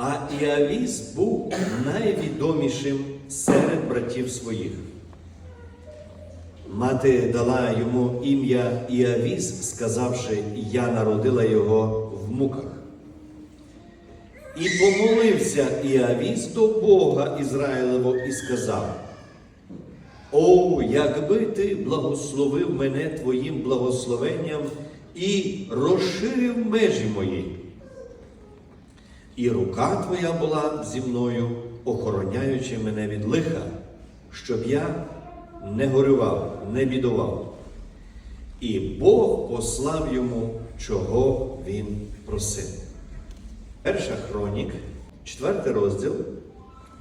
А Іавіс був найвідомішим серед братів своїх. Мати дала йому ім'я Іавіс, сказавши, я народила його в муках. І помолився Іавіс до Бога Ізраїлево і сказав: О, якби ти благословив мене твоїм благословенням і розширив межі мої. І рука твоя була зі мною, охороняючи мене від лиха, щоб я не горював, не бідував. І Бог послав йому, чого він просив. Перша хронік, 4 розділ,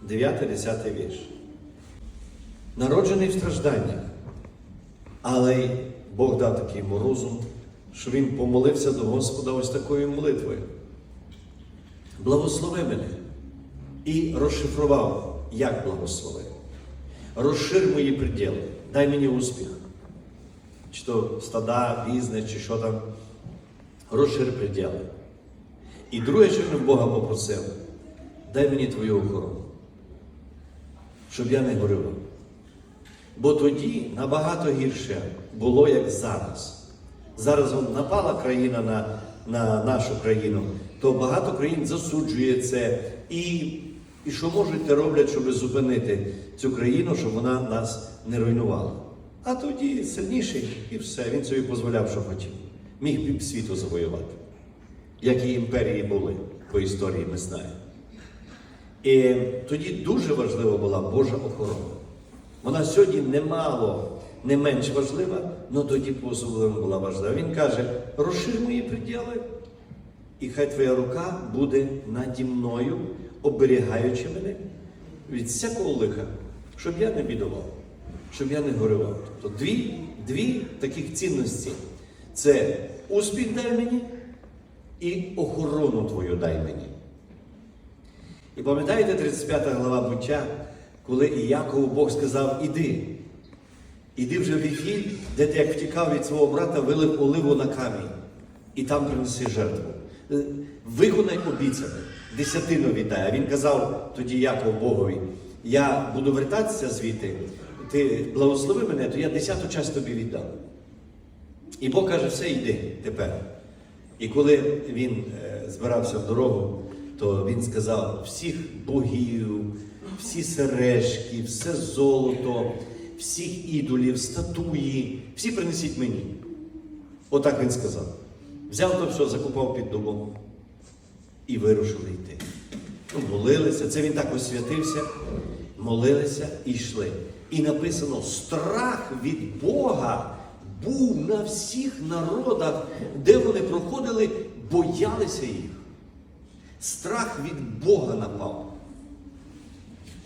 9-10 вірш. Народжений в стражданнях, але Бог дав такий йому розум, що він помолився до Господа ось такою молитвою. Благослови мене. І розшифрував, як благослови. Розшир мої приділи, дай мені успіх. Чи то стада, бізнес, чи що там. Розшир приділи. І друге, що він Бога попросив, дай мені твою охорону, щоб я не горював. Бо тоді набагато гірше було, як зараз. Зараз напала країна на, на нашу країну, то багато країн засуджує це і, і що можуть, те роблять, щоб зупинити цю країну, щоб вона нас не руйнувала. А тоді сильніший і все, він собі дозволяв, що хотів. Міг пів світу завоювати, як і імперії були по історії, ми знаємо. І тоді дуже важлива була Божа охорона. Вона сьогодні немало, не менш важлива, але тоді по-особливому була важлива. Він каже: розшир мої приділи, і хай твоя рука буде наді мною, оберігаючи мене від всякого лиха, щоб я не бідував, щоб я не горював. Тобто дві, дві таких цінності це успіх дай мені і охорону твою дай мені. І пам'ятаєте 35 глава буття, коли Іякову Бог сказав, іди. Іди вже в Віфіль, де ти як втікав від свого брата, вилив оливу на камінь, і там принеси жертву. Е, Виконай обіцяне, десятину віддай. А він казав тоді Яков Богові, я буду вертатися звідти, ти благослови мене, то я десяту часть тобі віддам. І Бог каже, все, йди тепер. І коли він е, збирався в дорогу, то він сказав: всіх богів, всі сережки, все золото, всіх ідолів, статуї, всі принесіть мені. Отак він сказав. Взяв то все, закупав під дубом і вирушили йти. Ну, молилися, це він так освятився, молилися і йшли. І написано: страх від Бога був на всіх народах, де вони проходили, боялися їх. Страх від Бога напав.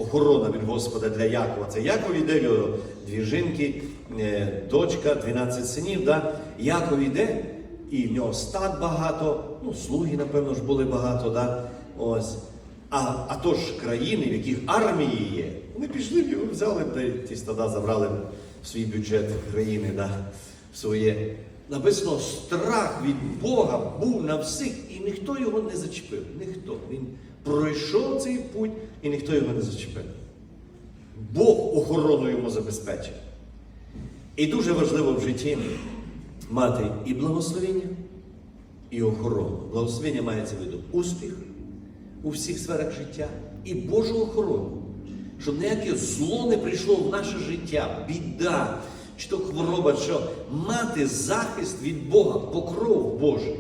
Охорона від Господа для Якова. Це Яков іде, дві жінки, е, дочка, 12 синів. Да? Яков іде, і в нього стад багато, ну, слуги, напевно, ж були багато. Да? Ось. А, а то ж країни, в яких армії є, вони пішли, його взяли, та ті стада забрали в свій бюджет країни, да? в своє. Написано, страх від Бога був на всіх, і ніхто його не зачепив. Ніхто. Він пройшов цей путь, і ніхто його не зачепив. Бог охорону йому забезпечив. І дуже важливо в житті мати і благословення, і охорону. Благословення мається в виду успіх у всіх сферах життя і Божу охорону. Щоб ніяке зло не прийшло в наше життя, біда, чи то хвороба, що мати захист від Бога, покров Божий.